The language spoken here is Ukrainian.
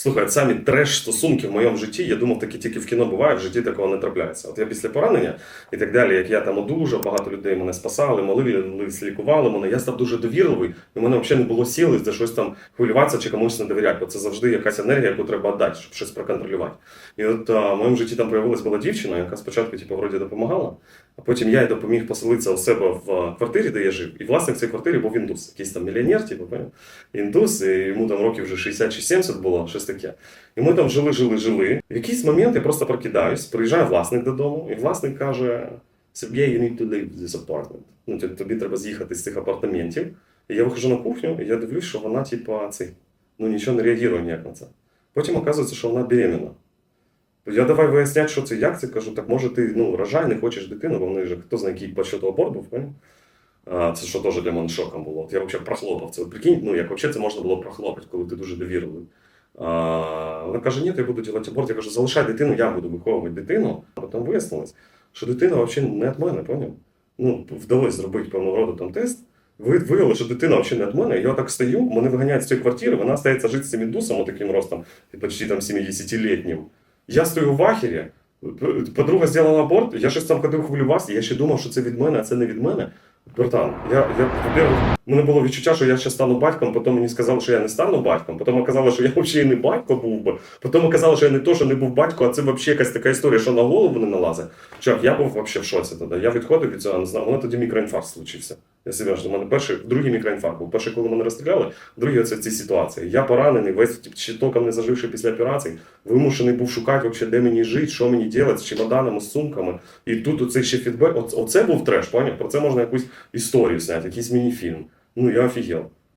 Слухай, самі треш стосунки в моєму житті, я думав, такі тільки в кіно бувають, в житті такого не трапляється. От я після поранення і так далі, як я там одужав, багато людей мене спасали, молились, лікували мене. Я став дуже довірливий, і в мене взагалі не було сили за щось там хвилюватися чи комусь не довіряти, бо це завжди якась енергія, яку треба віддати, щоб щось проконтролювати. І от а, в моєму житті там появилась була дівчина, яка спочатку, типу, вроді допомагала, а потім я їй допоміг поселитися у себе в квартирі, де я жив. І власник цієї квартири був індус, якийсь там мільйонер, типу, індус, і йому там років вже 60 чи 70 було, таке. І ми там жили, жили, жили. В якийсь момент я просто прокидаюсь, приїжджає власник додому, і власник каже: Сергій, you need to leave this apartment. Ну, тобі- тобі треба з'їхати з цих апартаментів. І я виходжу на кухню, і я дивлюсь, що вона, типа, цей, ну нічого не реагує ніяк на це. Потім оказується, що вона беременна. Я давай виясняти, що це, як це кажу, так може ти ну, рожай, не хочеш дитину, бо в неї же хто знає, який по аборт був. А, це що теж для мене шоком було. От я взагалі прохлопав це. Прикинь, ну як взагалі це можна було прохлопати, коли ти дуже довірливий. Вона каже, ні, я буду робити аборт. Я кажу, залишай дитину, я буду виховувати дитину. А потім вияснилось, що дитина взагалі не від мене, поняв? Ну, вдалося зробити певного роду там тест. Ви- Виявили, що дитина взагалі не від мене. Я так стою, мене виганяють з цієї квартири, вона стається жити з цим індусом, таким ростом, почти там 70-літнім. Я стою в ахері, подруга зробила аборт, я щось там ходив хвилювався, я ще думав, що це від мене, а це не від мене. Братан, я, я во-первых, мене було відчуття, що я ще стану батьком, потім мені сказали, що я не стану батьком, потім оказалося, що я взагалі не батько був би, потім оказалося, що я не то, що не був батько, а це взагалі якась така історія, що на голову не налазить. Чувак, я був взагалі в шоці тоді. Я відходив від цього, не знаю, у мене тоді мікроінфаркт случився. Я себе ж, до мене перший, другий мікроінфаркт був. Перший, коли мене розстріляли, другий оце ці ситуації. Я поранений, весь ще толком не заживши після операції, вимушений був шукати, вообще, де мені жити, що мені робити з чемоданами, з сумками. І тут оцей ще фідбек. Оце був треш, поняв? Про це можна якусь історію зняти, якийсь міні-фільм. Ну я офігел.